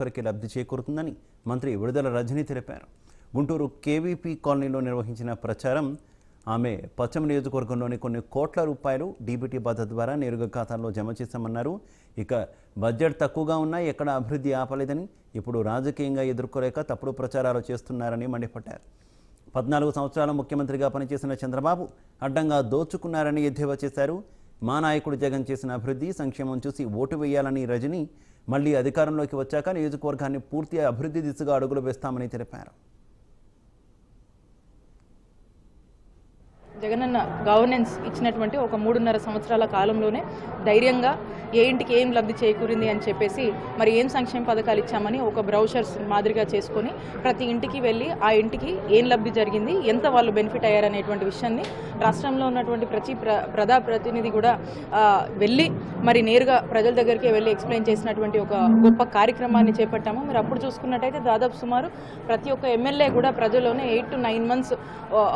ఒక్కరికి లబ్ధి చేకూరుతుందని మంత్రి విడుదల రజని తెలిపారు. గుంటూరు కేవీపీ కాలనీలో నిర్వహించిన ప్రచారం ఆమె పశ్చిమ నియోజకవర్గంలోని కొన్ని కోట్ల రూపాయలు డీబీటీ పద్ధతి ద్వారా నేరుగా ఖాతాల్లో జమ చేశామన్నారు. ఇక బడ్జెట్ తక్కువగా ఉన్నా ఎక్కడ అభివృద్ధి ఆపలేదని ఇప్పుడు రాజకీయంగా ఎదుర్కోలేక తప్పుడు ప్రచారాలు చేస్తున్నారని మండిపడ్డారు. పద్నాలుగు సంవత్సరాల ముఖ్యమంత్రిగా పనిచేసిన చంద్రబాబు అడ్డంగా దోచుకున్నారని ఎద్దేవా చేశారు. మా నాయకుడు జగన్ చేసిన అభివృద్ధి సంక్షేమం చూసి ఓటు వేయాలని రజని మళ్ళీ అధికారంలోకి వచ్చాక నియోజకవర్గాన్ని పూర్తి అభివృద్ధి దిశగా అడుగులు వేస్తామని తెలిపారు. జగనన్న గవర్నెన్స్ ఇచ్చినటువంటి ఒక మూడున్నర సంవత్సరాల కాలంలోనే ధైర్యంగా ఏ ఇంటికి ఏం లబ్ధి చేకూరింది అని చెప్పేసి మరి ఏం సంక్షేమ పథకాలు ఇచ్చామని ఒక బ్రౌషర్స్ మాదిరిగా చేసుకొని ప్రతి ఇంటికి వెళ్ళి ఆ ఇంటికి ఏం లబ్ధి జరిగింది ఎంత వాళ్ళు బెనిఫిట్ అయ్యారనేటువంటి విషయాన్ని రాష్ట్రంలో ఉన్నటువంటి ప్రతి ప్ర ప్రజా ప్రతినిధి కూడా వెళ్ళి మరి నేరుగా ప్రజల దగ్గరికి వెళ్ళి ఎక్స్ప్లెయిన్ చేసినటువంటి ఒక గొప్ప కార్యక్రమాన్ని చేపట్టాము. మరి అప్పుడు చూసుకున్నట్టయితే దాదాపు సుమారు ప్రతి ఒక్క ఎమ్మెల్యే కూడా ప్రజల్లోనే eight to nine months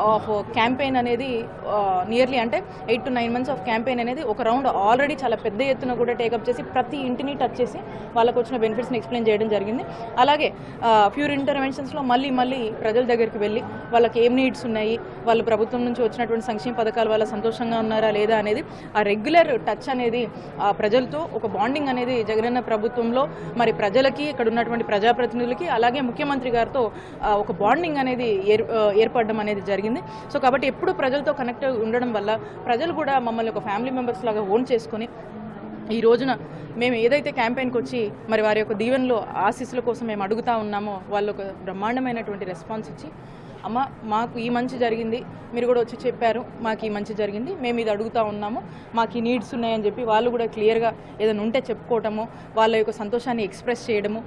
of campaign అనేది uh, నియర్లీ అంటే eight to nine months of campaign అనేది ఒక రౌండ్ ఆల్రెడీ చాలా పెద్ద ఎత్తున కూడా టేకప్ చేసి ప్రతి ఇంటిని టచ్ చేసి వాళ్ళకు వచ్చిన బెనిఫిట్స్ని ఎక్స్ప్లెయిన్ చేయడం జరిగింది. అలాగే uh, ఫ్యూర్ ఇంటర్వెన్షన్స్లో మళ్ళీ మళ్ళీ ప్రజల దగ్గరికి వెళ్ళి వాళ్ళకి ఏం నీడ్స్ ఉన్నాయి వాళ్ళు ప్రభుత్వం నుంచి వచ్చినటువంటి సంక్షేమ పథకాలు వల్ల సంతోషంగా ఉన్నారా లేదా అనేది ఆ రెగ్యులర్ టచ్ అనేది ప్రజలతో ఒక బాండింగ్ అనేది జగనన్న ప్రభుత్వంలో మరి ప్రజలకి ఇక్కడ ఉన్నటువంటి ప్రజాప్రతినిధులకి అలాగే ముఖ్యమంత్రి గారితో ఒక బాండింగ్ అనేది ఏర్ ఏర్పడడం అనేది జరిగింది. సో కాబట్టి ఎప్పుడు ప్రజలతో కనెక్ట్ ఉండడం వల్ల ప్రజలు కూడా మమ్మల్ని ఒక ఫ్యామిలీ మెంబర్స్ లాగా ఓన్ చేసుకొని ఈ రోజున మేము ఏదైతే క్యాంపెయిన్కి వచ్చి మరి వారి యొక్క దీవెనలో ఆశీస్సుల కోసం మేము అడుగుతా ఉన్నామో వాళ్ళు ఒక బ్రహ్మాండమైనటువంటి రెస్పాన్స్ ఇచ్చి అమ్మ మాకు ఈ మంచి జరిగింది. మీరు కూడా వచ్చి చెప్పారు మాకు ఈ మంచి జరిగింది. మేము ఇది అడుగుతా ఉన్నాము. మాకు ఈ నీడ్స్ ఉన్నాయని చెప్పి వాళ్ళు కూడా క్లియర్గా ఏదైనా ఉంటే చెప్పుకోవటము వాళ్ళ యొక్క సంతోషాన్ని ఎక్స్ప్రెస్ చేయడము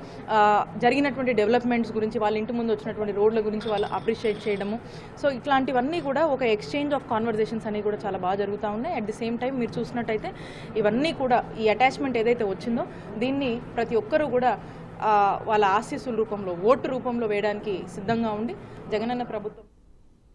జరిగినటువంటి డెవలప్మెంట్స్ గురించి వాళ్ళ ఇంటి ముందు వచ్చినటువంటి రోడ్ల గురించి వాళ్ళు అప్రిషియేట్ చేయడము. సో ఇట్లాంటివన్నీ కూడా ఒక ఎక్స్చేంజ్ ఆఫ్ కాన్వర్జేషన్స్ అనేవి కూడా చాలా బాగా జరుగుతూ ఉన్నాయి. అట్ ది సేమ్ టైం మీరు చూసినట్టయితే ఇవన్నీ కూడా ఈ అటాచ్మెంట్ ఏదైతే వచ్చిందో దీన్ని ప్రతి ఒక్కరూ కూడా వాళ్ళ ఆశీస్సుల రూపంలో ఓటు రూపంలో వేయడానికి సిద్ధంగా ఉండి జగనన్న ప్రభుత్వం